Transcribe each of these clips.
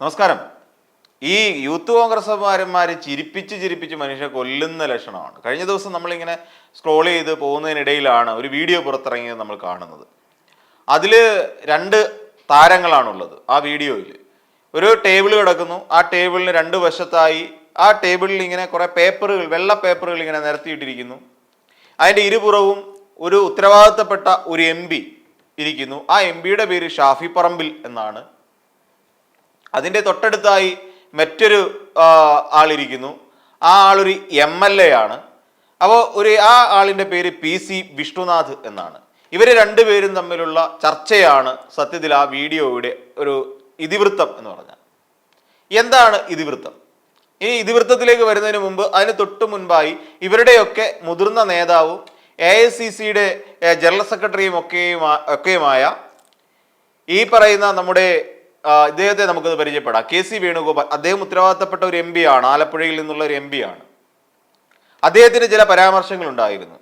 നമസ്കാരം. ഈ യൂത്ത് കോൺഗ്രസ്സുകാരന്മാരെ ചിരിപ്പിച്ച് ചിരിപ്പിച്ച് മനുഷ്യ കൊല്ലുന്ന ലക്ഷണമാണ്. കഴിഞ്ഞ ദിവസം നമ്മളിങ്ങനെ സ്ക്രോൾ ചെയ്ത് പോകുന്നതിനിടയിലാണ് ഒരു വീഡിയോ പുറത്തിറങ്ങിയത് നമ്മൾ കാണുന്നത്. അതിൽ രണ്ട് താരങ്ങളാണുള്ളത് ആ വീഡിയോയിൽ ഒരു ടേബിൾ കിടക്കുന്നു. ആ ടേബിളിന് രണ്ട് വശത്തായി ആ ടേബിളിൽ ഇങ്ങനെ കുറേ പേപ്പറുകൾ വെള്ള പേപ്പറുകൾ ഇങ്ങനെ നിരത്തിയിട്ടിരിക്കുന്നു. അതിന്റെ ഇരുപുറവും ഒരു ഉത്തരവാദിത്തപ്പെട്ട ഒരു എം ഇരിക്കുന്നു. ആ എം പിയുടെ പേര് ഷാഫി പറമ്പിൽ എന്നാണ്. അതിന്റെ തൊട്ടടുത്തായി മറ്റൊരു ആളിരിക്കുന്നു. ആ ആളൊരു എം എൽ എ ആണ്. അപ്പോൾ ഒരു ആ ആളിന്റെ പേര് പി സി വിഷ്ണുനാഥ് എന്നാണ്. ഇവർ രണ്ടുപേരും തമ്മിലുള്ള ചർച്ചയാണ് സത്യത്തിൽ ആ വീഡിയോയുടെ ഒരു ഇതിവൃത്തം എന്ന് പറഞ്ഞാൽ. എന്താണ് ഇതിവൃത്തം? ഈ ഇതിവൃത്തത്തിലേക്ക് വരുന്നതിന് മുമ്പ് അതിന് തൊട്ട് മുൻപായി ഇവരുടെയൊക്കെ മുതിർന്ന നേതാവും എ ഐ സി സിയുടെ ജനറൽ സെക്രട്ടറിയും ഒക്കെയുമാ ഒക്കെയുമായ ഈ പറയുന്ന നമ്മുടെ ഇദ്ദേഹത്തെ നമുക്കൊന്ന് പരിചയപ്പെടാം. കെ സി വേണുഗോപാൽ അദ്ദേഹം ഉത്തരവാദിത്തപ്പെട്ട ഒരു എം ആണ് ആലപ്പുഴയിൽ നിന്നുള്ള ഒരു എം ആണ്. അദ്ദേഹത്തിന് ചില പരാമർശങ്ങൾ ഉണ്ടായിരുന്നു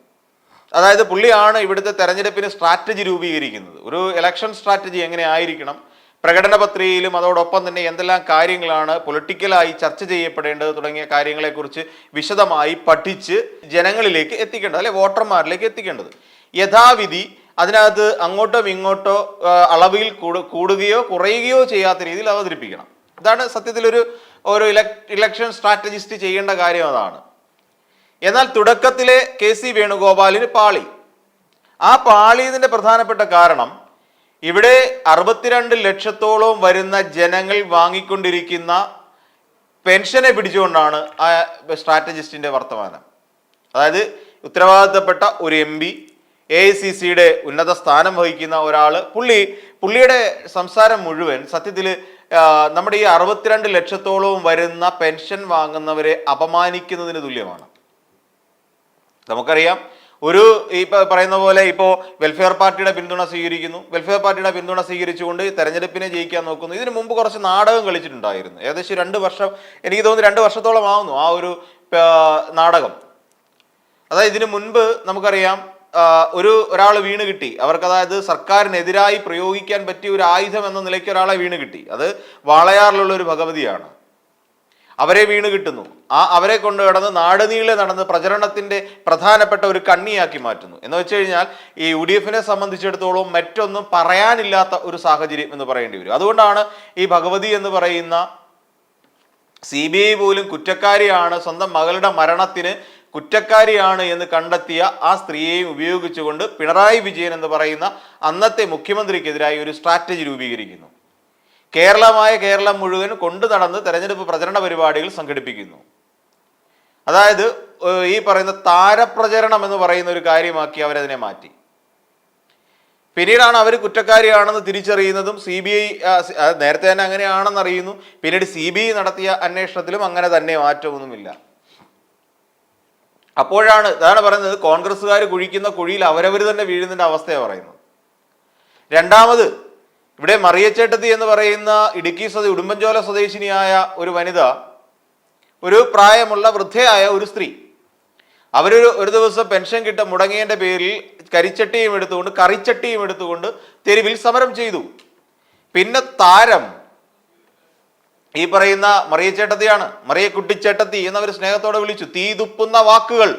അതായത് പുള്ളിയാണ് ഇവിടുത്തെ തെരഞ്ഞെടുപ്പിന് സ്ട്രാറ്റജി രൂപീകരിക്കുന്നത്. ഒരു ഇലക്ഷൻ സ്ട്രാറ്റജി എങ്ങനെ ആയിരിക്കണം പ്രകടന പത്രികയിലും അതോടൊപ്പം തന്നെ എന്തെല്ലാം കാര്യങ്ങളാണ് പൊളിറ്റിക്കലായി ചർച്ച ചെയ്യപ്പെടേണ്ടത് തുടങ്ങിയ കാര്യങ്ങളെക്കുറിച്ച് വിശദമായി പഠിച്ച് ജനങ്ങളിലേക്ക് എത്തിക്കേണ്ടത് അല്ലെ വോട്ടർമാരിലേക്ക് എത്തിക്കേണ്ടത്. യഥാവിധി അതിനകത്ത് അങ്ങോട്ടോ ഇങ്ങോട്ടോ അളവിൽ കൂടു- കൂടുകയോ കുറയുകയോ ചെയ്യാത്ത രീതിയിൽ അവതരിപ്പിക്കണം. അതാണ് സത്യത്തിൽ ഒരു ഒരു ഇലക്ഷൻ സ്ട്രാറ്റജിസ്റ്റ് ചെയ്യേണ്ട കാര്യം അതാണ്. എന്നാൽ തുടക്കത്തിലെ കെ സി വേണുഗോപാലിന് പാളി. ആ പാളിയതിന്റെ പ്രധാനപ്പെട്ട കാരണം ഇവിടെ അറുപത്തിരണ്ട് ലക്ഷത്തോളം വരുന്ന ജനങ്ങൾ വാങ്ങിക്കൊണ്ടിരിക്കുന്ന പെൻഷനെ പിടിച്ചുകൊണ്ടാണ് ആ സ്ട്രാറ്റജിസ്റ്റിന്റെ വർത്തമാനം. അതായത് ഉത്തരവാദിത്തപ്പെട്ട ഒരു എം എ ഐ സി സിയുടെ ഉന്നത സ്ഥാനം വഹിക്കുന്ന ഒരാൾ പുള്ളി പുള്ളിയുടെ സംസാരം മുഴുവൻ സത്യത്തിൽ നമ്മുടെ ഈ അറുപത്തിരണ്ട് ലക്ഷത്തോളവും വരുന്ന പെൻഷൻ വാങ്ങുന്നവരെ അപമാനിക്കുന്നതിന് തുല്യമാണ്. നമുക്കറിയാം ഒരു ഈ പറയുന്ന പോലെ ഇപ്പോൾ വെൽഫെയർ പാർട്ടിയുടെ പിന്തുണ സ്വീകരിക്കുന്നു. വെൽഫെയർ പാർട്ടിയുടെ പിന്തുണ സ്വീകരിച്ചുകൊണ്ട് തെരഞ്ഞെടുപ്പിനെ ജയിക്കാൻ നോക്കുന്നു. ഇതിനു മുമ്പ് കുറച്ച് നാടകം കളിച്ചിട്ടുണ്ടായിരുന്നു. ഏകദേശം രണ്ട് വർഷം എനിക്ക് തോന്നുന്നു രണ്ട് വർഷത്തോളം ആവുന്നു ആ ഒരു നാടകം. അതായത് ഇതിനു മുൻപ് നമുക്കറിയാം ഒരു ഒരാൾ വീണ് കിട്ടി. അവർക്ക് അതായത് സർക്കാരിനെതിരായി പ്രയോഗിക്കാൻ പറ്റിയ ഒരു ആയുധം എന്ന നിലയ്ക്ക് ഒരാളെ വീണ് കിട്ടി. അത് വാളയാറിലുള്ള ഒരു ഭഗവതിയാണ്. അവരെ വീണ് കിട്ടുന്നു. ആ അവരെ കൊണ്ട് കിടന്ന് നാടുനീളെ നടന്ന് പ്രചരണത്തിന്റെ പ്രധാനപ്പെട്ട ഒരു കണ്ണിയാക്കി മാറ്റുന്നു. എന്ന് വെച്ച് കഴിഞ്ഞാൽ ഈ യു ഡി എഫിനെ സംബന്ധിച്ചിടത്തോളം മറ്റൊന്നും പറയാനില്ലാത്ത ഒരു സാഹചര്യം എന്ന് പറയേണ്ടി വരും. അതുകൊണ്ടാണ് ഈ ഭഗവതി എന്ന് പറയുന്ന സി ബി ഐ പോലും കുറ്റക്കാരിയാണ് സ്വന്തം മകളുടെ മരണത്തിന് കുറ്റക്കാരിയാണ് എന്ന് കണ്ടെത്തിയ ആ സ്ത്രീയെയും ഉപയോഗിച്ചുകൊണ്ട് പിണറായി വിജയൻ എന്ന് പറയുന്ന അന്നത്തെ മുഖ്യമന്ത്രിക്കെതിരായി ഒരു സ്ട്രാറ്റജി രൂപീകരിക്കുന്നു. കേരളമായ കേരളം മുഴുവൻ കൊണ്ടു നടന്ന് തെരഞ്ഞെടുപ്പ് പ്രചരണ പരിപാടികൾ സംഘടിപ്പിക്കുന്നു. അതായത് ഈ പറയുന്ന താരപ്രചരണം എന്ന് പറയുന്ന ഒരു കാര്യമാക്കി അവരതിനെ മാറ്റി. പിന്നീടാണ് അവർ കുറ്റക്കാരിയാണെന്ന് തിരിച്ചറിയുന്നതും സി ബി ഐ നേരത്തെ തന്നെ അങ്ങനെയാണെന്ന് അറിയുന്നു പിന്നീട് സി ബി ഐ നടത്തിയ അന്വേഷണത്തിലും അങ്ങനെ തന്നെ മാറ്റമൊന്നുമില്ല. അപ്പോഴാണ് ഇതാണ് പറയുന്നത് കോൺഗ്രസ്സുകാർ കുഴിക്കുന്ന കുഴിയിൽ അവരവർ തന്നെ വീഴുന്നതിന്റെ അവസ്ഥയാണ് പറയുന്നത്. രണ്ടാമത് ഇവിടെ മറിയച്ചേട്ടത്തി എന്ന് പറയുന്ന ഇടുക്കി സ്വദേ ഉടുമ്പൻചോല സ്വദേശിനിയായ ഒരു വനിത ഒരു പ്രായമുള്ള വൃദ്ധയായ ഒരു സ്ത്രീ അവരൊരു ഒരു ദിവസം പെൻഷൻ കിട്ട മുടങ്ങിയതിന്റെ പേരിൽ കരിച്ചട്ടിയും എടുത്തുകൊണ്ട് കറിച്ചട്ടിയും എടുത്തുകൊണ്ട് തെരുവിൽ സമരം ചെയ്തു. പിന്നെ താരം ഈ പറയുന്ന മറിയ ചേട്ടത്തിയാണ് മറിയ കുട്ടിച്ചേട്ടത്തി എന്നവർ സ്നേഹത്തോടെ വിളിച്ചു. തീ തുപ്പുന്ന വാക്കുകൾ.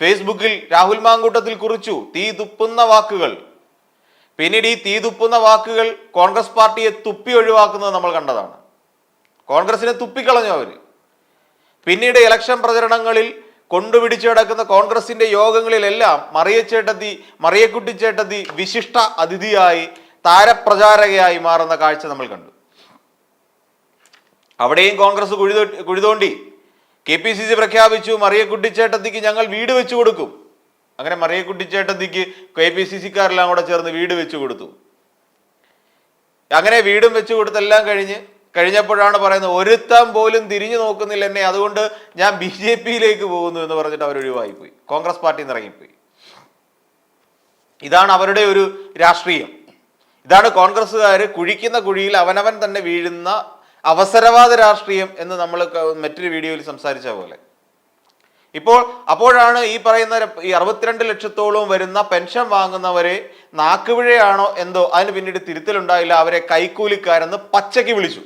ഫേസ്ബുക്കിൽ രാഹുൽ മാങ്കൂട്ടത്തിൽ കുറിച്ചു തീ തുപ്പുന്ന വാക്കുകൾ. പിന്നീട് ഈ തീ തുപ്പുന്ന വാക്കുകൾ കോൺഗ്രസ് പാർട്ടിയെ തുപ്പി ഒഴിവാക്കുന്നത് നമ്മൾ കണ്ടതാണ്. കോൺഗ്രസിനെ തുപ്പിക്കളഞ്ഞു അവർ. പിന്നീട് ഇലക്ഷൻ പ്രചരണങ്ങളിൽ കൊണ്ടുപിടിച്ചു കിടക്കുന്ന കോൺഗ്രസിന്റെ യോഗങ്ങളിലെല്ലാം മറിയച്ചേട്ടത്തി മറിയക്കുട്ടിച്ചേട്ടത്തി വിശിഷ്ട അതിഥിയായി താരപ്രചാരകയായി മാറുന്ന കാഴ്ച നമ്മൾ കണ്ടു. അവിടെയും കോൺഗ്രസ് കുഴിതോ കുഴിതോണ്ടി. കെ പി സി സി പ്രഖ്യാപിച്ചു മറിയക്കുട്ടിച്ചേട്ടത്തിക്ക് ഞങ്ങൾ വീട് വെച്ചു കൊടുക്കും. അങ്ങനെ മറിയക്കുട്ടിച്ചേട്ടത്തിക്ക് കെ പി സി സിക്കാരെല്ലാം കൂടെ ചേർന്ന് വീട് വെച്ചു കൊടുത്തു. അങ്ങനെ വീടും വെച്ചു കൊടുത്തെല്ലാം കഴിഞ്ഞ് കഴിഞ്ഞപ്പോഴാണ് പറയുന്നത് ഒരുത്തം പോലും തിരിഞ്ഞു നോക്കുന്നില്ല എന്നെ. അതുകൊണ്ട് ഞാൻ ബി ജെ പിയിലേക്ക് പോകുന്നു എന്ന് പറഞ്ഞിട്ട് അവർ ഒഴിവായിപ്പോയി കോൺഗ്രസ് പാർട്ടിയിൽ നിന്ന് ഇറങ്ങിപ്പോയി. ഇതാണ് അവരുടെ ഒരു രാഷ്ട്രീയം. ഇതാണ് കോൺഗ്രസ്സുകാർ കുഴിക്കുന്ന കുഴിയിൽ അവനവൻ തന്നെ വീഴുന്ന അവസരവാദ രാഷ്ട്രീയം എന്ന് നമ്മൾ മറ്റൊരു വീഡിയോയിൽ സംസാരിച്ച പോലെ. ഇപ്പോൾ അപ്പോഴാണ് ഈ പറയുന്ന ഈ അറുപത്തിരണ്ട് ലക്ഷത്തോളം വരുന്ന പെൻഷൻ വാങ്ങുന്നവരെ നാക്കുപിഴയാണോ എന്തോ അതിന് പിന്നീട് തിരുത്തലുണ്ടായില്ല. അവരെ കൈക്കൂലിക്കാരെന്ന് പച്ചയ്ക്ക് വിളിച്ചു.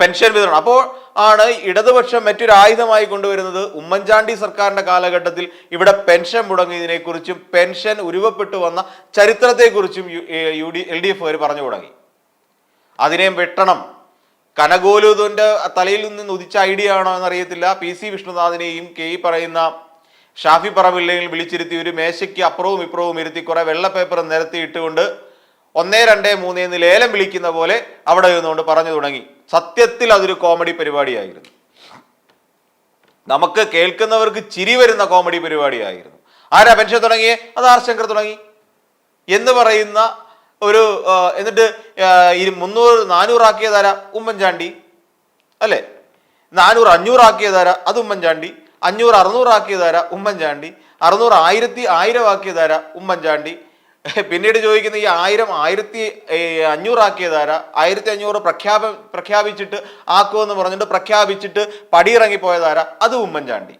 പെൻഷൻ വിതരണം. അപ്പോൾ ആണ് ഇടതുപക്ഷം മറ്റൊരു ആയുധമായി കൊണ്ടുവരുന്നത് ഉമ്മൻചാണ്ടി സർക്കാരിന്റെ കാലഘട്ടത്തിൽ ഇവിടെ പെൻഷൻ മുടങ്ങിയതിനെക്കുറിച്ചും പെൻഷൻ ഉരുവപ്പെട്ടു വന്ന ചരിത്രത്തെക്കുറിച്ചും U D L D F അവർ പറഞ്ഞു തുടങ്ങി. അതിനെ വെട്ടണം. കനകോലുവിന്റെ തലയിൽ നിന്ന് ഉദിച്ച ഐഡിയ ആണോ എന്നറിയത്തില്ല. പി സി വിഷ്ണുനാഥിനെയും കെ ഈ പറയുന്ന ഷാഫി പറമ്പില്ലെങ്കിൽ വിളിച്ചിരുത്തി ഒരു മേശയ്ക്ക് അപ്പുറവും ഇപ്പുറവും ഇരുത്തി കുറെ വെള്ളപ്പേപ്പർ നിരത്തിയിട്ടുകൊണ്ട് ഒന്നേ രണ്ടേ മൂന്നേ എന്ന് ലേലം വിളിക്കുന്ന പോലെ അവിടെ നിന്നുകൊണ്ട് പറഞ്ഞു തുടങ്ങി. സത്യത്തിൽ അതൊരു കോമഡി പരിപാടിയായിരുന്നു. നമുക്ക് കേൾക്കുന്നവർക്ക് ചിരി വരുന്ന കോമഡി പരിപാടിയായിരുന്നു. ആരാ പെൻഷൻ തുടങ്ങിയേ? അത് ആർ ശങ്കർ തുടങ്ങി. എന്ന് പറയുന്ന ഒരു എന്നിട്ട് ഇരു മുന്നൂറ് നാനൂറാക്കിയതാരാ? ഉമ്മൻചാണ്ടി. അല്ലേ? നാനൂറ് അഞ്ഞൂറാക്കിയതാരാ? അത് ഉമ്മൻചാണ്ടി. അഞ്ഞൂറ് അറുന്നൂറാക്കിയതാരാ? ഉമ്മൻചാണ്ടി. അറുന്നൂറ് ആയിരത്തി ആയിരം ആക്കിയതാരാ ഉമ്മൻചാണ്ടി. പിന്നീട് ചോദിക്കുന്ന ഈ ആയിരം ആയിരത്തി അഞ്ഞൂറാക്കിയ അഞ്ഞൂറാക്കിയതാരാ? ആയിരത്തി അഞ്ഞൂറ് പ്രഖ്യാപ പ്രഖ്യാപിച്ചിട്ട് ആക്കുമെന്ന് പറഞ്ഞിട്ട് പ്രഖ്യാപിച്ചിട്ട് പടിയിറങ്ങിപ്പോയതാരാ? അത് ഉമ്മൻചാണ്ടി.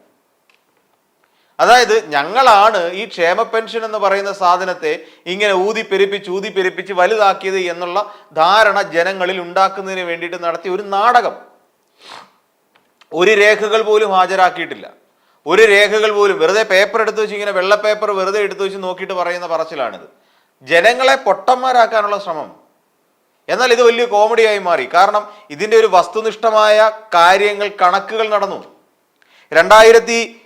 അതായത് ഞങ്ങളാണ് ഈ ക്ഷേമ പെൻഷൻ എന്ന് പറയുന്ന സാധനത്തെ ഇങ്ങനെ ഊതിപ്പെരുപ്പിച്ച് ഊതിപ്പെരുപ്പിച്ച് വലുതാക്കിയത് എന്നുള്ള ധാരണ ജനങ്ങളിൽ ഉണ്ടാക്കുന്നതിന് വേണ്ടിയിട്ട് നടത്തിയ ഒരു നാടകം. ഒരു രേഖകൾ പോലും ഹാജരാക്കിയിട്ടില്ല. ഒരു രേഖകൾ പോലും വെറുതെ പേപ്പർ എടുത്തു വെച്ച് ഇങ്ങനെ വെള്ള പേപ്പർ വെറുതെ എടുത്തു വെച്ച് നോക്കിയിട്ട് പറയുന്ന പറച്ചിലാണിത്. ജനങ്ങളെ പൊട്ടന്മാരാക്കാനുള്ള ശ്രമം. എന്നാൽ ഇത് വലിയ കോമഡിയായി മാറി. കാരണം ഇതിന്റെ ഒരു വസ്തുനിഷ്ഠമായ കാര്യങ്ങൾ കണക്കുകൾ നടന്നു. രണ്ടായിരത്തി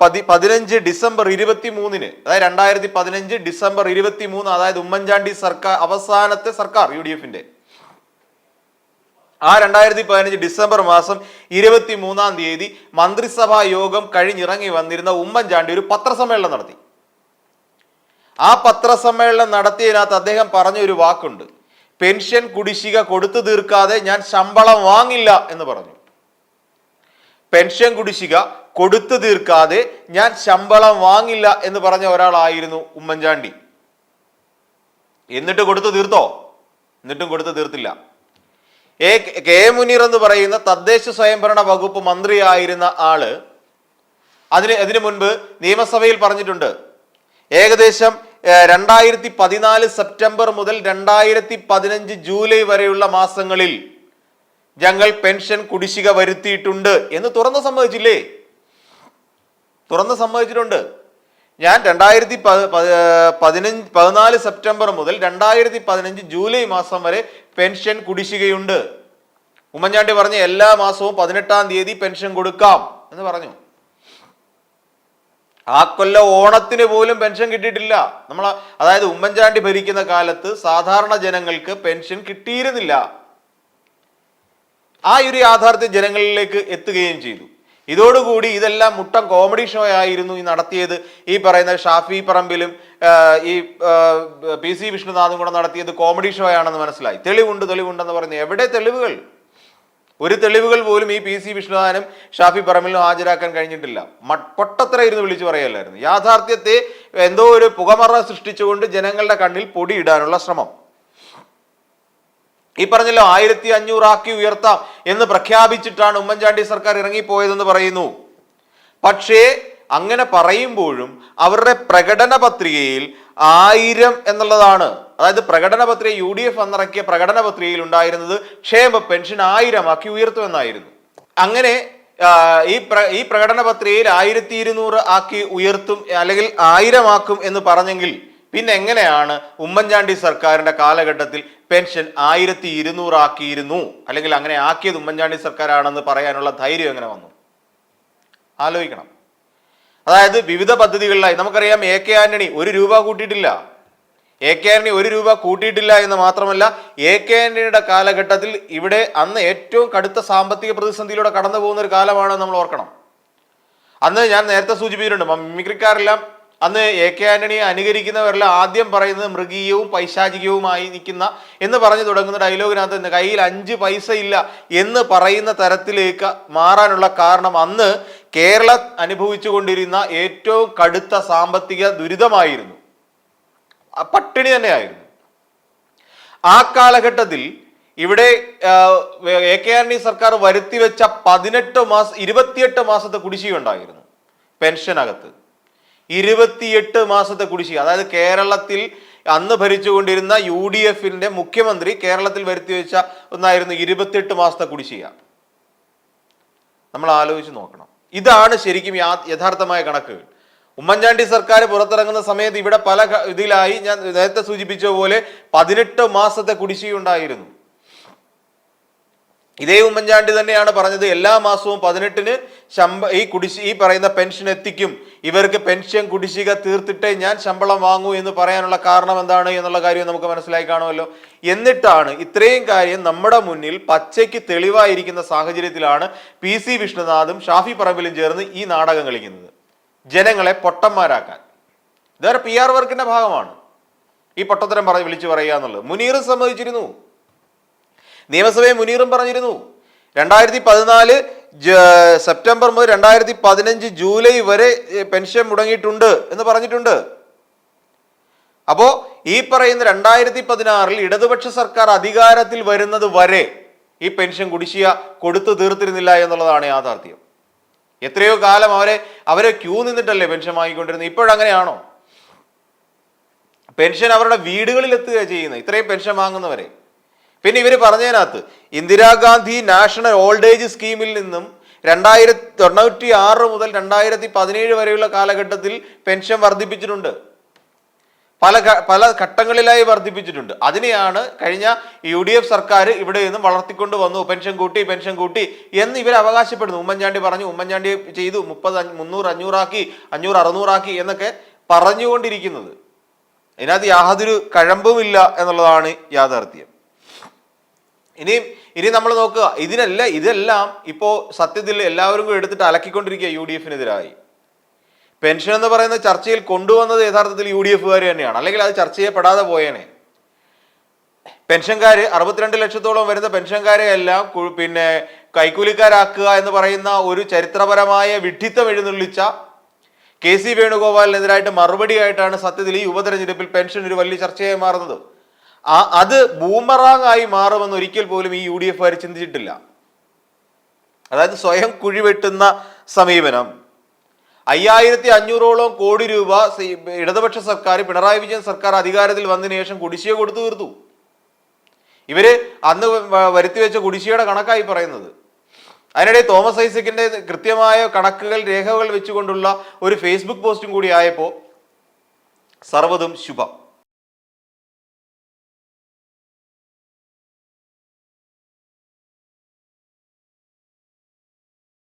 പതി പതിനഞ്ച് ഡിസംബർ ഇരുപത്തി മൂന്നിന് അതായത് രണ്ടായിരത്തി പതിനഞ്ച് ഡിസംബർ ഇരുപത്തി മൂന്ന് അതായത് ഉമ്മൻചാണ്ടി സർക്കാർ അവസാനത്തെ സർക്കാർ യു ഡി എഫിന്റെ. ആ രണ്ടായിരത്തി പതിനഞ്ച് ഡിസംബർ മാസം ഇരുപത്തി മൂന്നാം തീയതി മന്ത്രിസഭാ യോഗം കഴിഞ്ഞിറങ്ങി വന്നിരുന്ന ഉമ്മൻചാണ്ടി ഒരു പത്രസമ്മേളനം നടത്തി. ആ പത്രസമ്മേളനം നടത്തിയതിനകത്ത് അദ്ദേഹം പറഞ്ഞ ഒരു വാക്കുണ്ട്. പെൻഷൻ കുടിശ്ശിക കൊടുത്തു തീർക്കാതെ ഞാൻ ശമ്പളം വാങ്ങില്ല എന്ന് പറഞ്ഞു. പെൻഷൻ കുടിശ്ശിക കൊടുത്തു തീർക്കാതെ ഞാൻ ശമ്പളം വാങ്ങില്ല എന്ന് പറഞ്ഞ ഒരാളായിരുന്നു ഉമ്മൻചാണ്ടി. എന്നിട്ട് കൊടുത്തു തീർത്തോ? എന്നിട്ടും കൊടുത്തു തീർത്തില്ല. എ കെ മുനീർ എന്ന് പറയുന്ന തദ്ദേശ സ്വയംഭരണ വകുപ്പ് മന്ത്രിയായിരുന്ന ആൾ അതിന് അതിനു മുൻപ് നിയമസഭയിൽ പറഞ്ഞിട്ടുണ്ട്. ഏകദേശം രണ്ടായിരത്തി പതിനാല് സെപ്റ്റംബർ മുതൽ രണ്ടായിരത്തി പതിനഞ്ച് ജൂലൈ വരെയുള്ള മാസങ്ങളിൽ ഞങ്ങൾ പെൻഷൻ കുടിശ്ശിക വരുത്തിയിട്ടുണ്ട് എന്ന് തുറന്നു സമ്മതിച്ചില്ലേ? തുറന്ന് സമ്മതിച്ചിട്ടുണ്ട്. ഞാൻ രണ്ടായിരത്തി പതിനഞ്ച് പതിനാല് സെപ്റ്റംബർ മുതൽ രണ്ടായിരത്തി പതിനഞ്ച് ജൂലൈ മാസം വരെ പെൻഷൻ കുടിശ്ശികയുണ്ട്. ഉമ്മൻചാണ്ടി പറഞ്ഞ എല്ലാ മാസവും പതിനെട്ടാം തീയതി പെൻഷൻ കൊടുക്കാം എന്ന് പറഞ്ഞു. ആ കൊല്ലം ഓണത്തിന് പോലും പെൻഷൻ കിട്ടിയിട്ടില്ല. നമ്മൾ അതായത് ഉമ്മൻചാണ്ടി ഭരിക്കുന്ന കാലത്ത് സാധാരണ ജനങ്ങൾക്ക് പെൻഷൻ കിട്ടിയിരുന്നില്ല. ആ ഒരു യാഥാർത്ഥ്യം ജനങ്ങളിലേക്ക് എത്തുകയും ചെയ്തു. ഇതോടുകൂടി ഇതെല്ലാം മുട്ടം കോമഡി ഷോ ആയിരുന്നു ഈ നടത്തിയത്. ഈ പറയുന്ന ഷാഫി പറമ്പിലും ഈ പി സി വിഷ്ണുനാഥും കൂടെ നടത്തിയത് കോമഡി ഷോ ആണെന്ന് മനസ്സിലായി. തെളിവുണ്ട് തെളിവുണ്ടെന്ന് പറയുന്നത് എവിടെ തെളിവുകൾ? ഒരു തെളിവുകൾ പോലും ഈ പി സി വിഷ്ണുനാഥനും ഷാഫി പറമ്പിലും ഹാജരാക്കാൻ കഴിഞ്ഞിട്ടില്ല. പൊട്ടത്ര ഇരുന്ന് വിളിച്ചു പറയല്ലായിരുന്നു. യാഥാർത്ഥ്യത്തെ എന്തോ ഒരു പുകമറ സൃഷ്ടിച്ചുകൊണ്ട് ജനങ്ങളുടെ കണ്ണിൽ പൊടിയിടാനുള്ള ശ്രമം. ഈ പറഞ്ഞല്ലോ ആയിരത്തി അഞ്ഞൂറാക്കി ഉയർത്താം എന്ന് പ്രഖ്യാപിച്ചിട്ടാണ് ഉമ്മൻചാണ്ടി സർക്കാർ ഇറങ്ങിപ്പോയതെന്ന് പറയുന്നു. പക്ഷേ അങ്ങനെ പറയുമ്പോഴും അവരുടെ പ്രകടന പത്രികയിൽ ആയിരം എന്നുള്ളതാണ്. അതായത് പ്രകടന പത്രിക യു ഡി എഫ് അന്നിറക്കിയ പ്രകടന പത്രികയിൽ ഉണ്ടായിരുന്നത് ക്ഷേമ പെൻഷൻ ആയിരമാക്കി ഉയർത്തുമെന്നായിരുന്നു. അങ്ങനെ ഈ പ്ര ഈ പ്രകടന പത്രികയിൽ ആയിരത്തി ഇരുന്നൂറ് ആക്കി ഉയർത്തും അല്ലെങ്കിൽ ആയിരമാക്കും എന്ന് പറഞ്ഞെങ്കിൽ പിന്നെ എങ്ങനെയാണ് ഉമ്മൻചാണ്ടി സർക്കാരിന്റെ കാലഘട്ടത്തിൽ പെൻഷൻ ആയിരത്തി ഇരുന്നൂറാക്കിയിരുന്നു അല്ലെങ്കിൽ അങ്ങനെ ആക്കിയത് ഉമ്മൻചാണ്ടി സർക്കാരാണെന്ന് പറയാനുള്ള ധൈര്യം എങ്ങനെ വന്നു? ആലോചിക്കണം. അതായത് വിവിധ പദ്ധതികളിലായി നമുക്കറിയാം എ കെ ആന്റണി ഒരു രൂപ കൂട്ടിയിട്ടില്ല. എ കെ ആന്റണി ഒരു രൂപ കൂട്ടിയിട്ടില്ല എന്ന് മാത്രമല്ല എ കെ ആന്റണിയുടെ കാലഘട്ടത്തിൽ ഇവിടെ അന്ന് ഏറ്റവും കടുത്ത സാമ്പത്തിക പ്രതിസന്ധിയിലൂടെ കടന്നു പോകുന്ന ഒരു കാലമാണ് നമ്മൾ ഓർക്കണം. അന്ന് ഞാൻ നേരത്തെ സൂചിപ്പിച്ചിട്ടുണ്ട് മിമിക്രിക്കാരെല്ലാം അന്ന് എ കെ ആന്റണിയെ അനുകരിക്കുന്നവരെല്ലാം ആദ്യം പറയുന്നത് മൃഗീയവും പൈശാചികവുമായി നിൽക്കുന്ന എന്ന് പറഞ്ഞു തുടങ്ങുന്ന ഡയലോഗിനകത്ത് നിന്ന് കയ്യിൽ അഞ്ച് പൈസ ഇല്ല എന്ന് പറയുന്ന തരത്തിലേക്ക് മാറാനുള്ള കാരണം അന്ന് കേരളം അനുഭവിച്ചു കൊണ്ടിരുന്ന ഏറ്റവും കടുത്ത സാമ്പത്തിക ദുരിതമായിരുന്നു. പട്ടിണി തന്നെയായിരുന്നു. ആ കാലഘട്ടത്തിൽ ഇവിടെ എ കെ ആന്റണി സർക്കാർ വരുത്തിവെച്ച പതിനെട്ട് മാസം ഇരുപത്തിയെട്ട് മാസത്തെ കുടിശ്ശിക ഉണ്ടായിരുന്നു പെൻഷനകത്ത്. ഇരുപത്തിയെട്ട് മാസത്തെ കുടിശ്ശിക. അതായത് കേരളത്തിൽ അന്ന് ഭരിച്ചുകൊണ്ടിരുന്ന യു ഡി എഫിന്റെ മുഖ്യമന്ത്രി കേരളത്തിൽ വരുത്തി വെച്ച ഒന്നായിരുന്നു ഇരുപത്തിയെട്ട് മാസത്തെ കുടിശ്ശിക. നമ്മൾ ആലോചിച്ച് നോക്കണം. ഇതാണ് ശരിക്കും യഥാർത്ഥമായ കണക്കുകൾ ഉമ്മൻചാണ്ടി സർക്കാർ പുറത്തിറങ്ങുന്ന സമയത്ത് ഇവിടെ പല ഇതിലായി ഞാൻ നേരത്തെ സൂചിപ്പിച്ച പോലെ പതിനെട്ട് മാസത്തെ കുടിശ്ശിക ഉണ്ടായിരുന്നു. ഇതേ ഉമ്മൻചാണ്ടി തന്നെയാണ് പറഞ്ഞത് എല്ലാ മാസവും പതിനെട്ടിന് ശമ്പ ഈ കുടിശ്ശി ഈ പറയുന്ന പെൻഷൻ എത്തിക്കും. ഇവർക്ക് പെൻഷൻ കുടിശ്ശിക തീർത്തിട്ടേ ഞാൻ ശമ്പളം വാങ്ങൂ എന്ന് പറയാനുള്ള കാരണം എന്താണ് എന്നുള്ള കാര്യം നമുക്ക് മനസ്സിലായി കാണുമല്ലോ. എന്നിട്ടാണ് ഇത്രയും കാര്യം നമ്മുടെ മുന്നിൽ പച്ചയ്ക്ക് തെളിവായിരിക്കുന്ന സാഹചര്യത്തിലാണ് പി സി വിഷ്ണുനാഥും ഷാഫി പറമ്പിലും ചേർന്ന് ഈ നാടകം കളിക്കുന്നത് ജനങ്ങളെ പൊട്ടന്മാരാക്കാൻ. ഇതൊരു പി ആർ വർക്കിന്റെ ഭാഗമാണ്. ഈ പൊട്ടത്തരം പറഞ്ഞ് വിളിച്ചു പറയുക എന്നുള്ളത്. മുനീർ സമ്മതിച്ചിരുന്നു. നിയമസഭയെ മുനീറും പറഞ്ഞിരുന്നു. രണ്ടായിരത്തി പതിനാല് സെപ്റ്റംബർ മുതൽ രണ്ടായിരത്തി പതിനഞ്ച് ജൂലൈ വരെ പെൻഷൻ മുടങ്ങിയിട്ടുണ്ട് എന്ന് പറഞ്ഞിട്ടുണ്ട്. അപ്പോ ഈ പറയുന്ന രണ്ടായിരത്തി പതിനാറിൽ ഇടതുപക്ഷ സർക്കാർ അധികാരത്തിൽ വരുന്നത് വരെ ഈ പെൻഷൻ കുടിശ്ശിക കൊടുത്തു തീർത്തിരുന്നില്ല എന്നുള്ളതാണ് യാഥാർത്ഥ്യം. എത്രയോ കാലം അവരെ അവരെ ക്യൂ നിന്നിട്ടല്ലേ പെൻഷൻ വാങ്ങിക്കൊണ്ടിരുന്നത്? ഇപ്പോഴങ്ങനെയാണോ പെൻഷൻ അവരുടെ വീടുകളിൽ എത്തുക ചെയ്യുന്നത്. ഇത്രയും പെൻഷൻ വാങ്ങുന്നവരെ. പിന്നെ ഇവർ പറഞ്ഞതിനകത്ത് ഇന്ദിരാഗാന്ധി നാഷണൽ ഓൾഡ് ഏജ് സ്കീമിൽ നിന്നും രണ്ടായിരത്തി തൊണ്ണൂറ്റി ആറ് മുതൽ രണ്ടായിരത്തി പതിനേഴ് വരെയുള്ള കാലഘട്ടത്തിൽ പെൻഷൻ വർദ്ധിപ്പിച്ചിട്ടുണ്ട്. പല പല ഘട്ടങ്ങളിലായി വർദ്ധിപ്പിച്ചിട്ടുണ്ട്. അതിനെയാണ് കഴിഞ്ഞ യു ഡി എഫ് സർക്കാർ ഇവിടെ നിന്നും വളർത്തിക്കൊണ്ട് വന്നു. പെൻഷൻ കൂട്ടി പെൻഷൻ കൂട്ടി എന്ന് ഇവർ അവകാശപ്പെടുന്നു. ഉമ്മൻചാണ്ടി പറഞ്ഞു ഉമ്മൻചാണ്ടി ചെയ്തു മുപ്പത് മുന്നൂറ് അഞ്ഞൂറാക്കി അഞ്ഞൂറ് അറുന്നൂറാക്കി എന്നൊക്കെ പറഞ്ഞുകൊണ്ടിരിക്കുന്നത്. ഇതിനകത്ത് യാതൊരു കഴമ്പുമില്ല എന്നുള്ളതാണ് യാഥാർത്ഥ്യം. ഇനിയും ഇനി നമ്മൾ നോക്കുക. ഇതിനല്ല ഇതെല്ലാം ഇപ്പോൾ സത്യത്തിൽ എല്ലാവരും കൂടി എടുത്തിട്ട് അലക്കിക്കൊണ്ടിരിക്കുക യു ഡി എഫിനെതിരായി പെൻഷൻ എന്ന് പറയുന്ന ചർച്ചയിൽ കൊണ്ടുവന്നത് യഥാർത്ഥത്തിൽ യു ഡി എഫുകാർ തന്നെയാണ്. അല്ലെങ്കിൽ അത് ചർച്ച ചെയ്യപ്പെടാതെ പോയേനെ. പെൻഷൻകാർ അറുപത്തിരണ്ട് ലക്ഷത്തോളം വരുന്ന പെൻഷൻകാരെ എല്ലാം പിന്നെ കൈക്കൂലിക്കാരാക്കുക എന്ന് പറയുന്ന ഒരു ചരിത്രപരമായ വിഡ്ഢിത്തം എഴുന്നള്ളിച്ച കെ സി വേണുഗോപാലിനെതിരായിട്ട് മറുപടിയായിട്ടാണ് സത്യത്തിൽ ഈ ഉപതെരഞ്ഞെടുപ്പിൽ പെൻഷൻ ഒരു വലിയ ചർച്ചയായി മാറുന്നത്. ആ അത് ബൂമറാങ് ആയി മാറുമെന്ന് ഒരിക്കൽ പോലും ഈ യു ഡി എഫ് ചിന്തിച്ചിട്ടില്ല. അതായത് സ്വയം കുഴിവെട്ടുന്ന സമീപനം. അയ്യായിരത്തി അഞ്ഞൂറോളം കോടി രൂപ ഇടതുപക്ഷ സർക്കാർ പിണറായി വിജയൻ സർക്കാർ അധികാരത്തിൽ വന്നതിന് ശേഷം കുടിശ്ശിക കൊടുത്തു തീർത്തു. ഇവർ അന്ന് വരുത്തി വെച്ച കുടിശ്ശികയുടെ കണക്കായി പറയുന്നത്. അതിനിടെ തോമസ് ഐസക്കിന്റെ കൃത്യമായ കണക്കുകൾ രേഖകൾ വെച്ചുകൊണ്ടുള്ള ഒരു ഫേസ്ബുക്ക് പോസ്റ്റും കൂടി ആയപ്പോൾ സർവതും ശുഭം.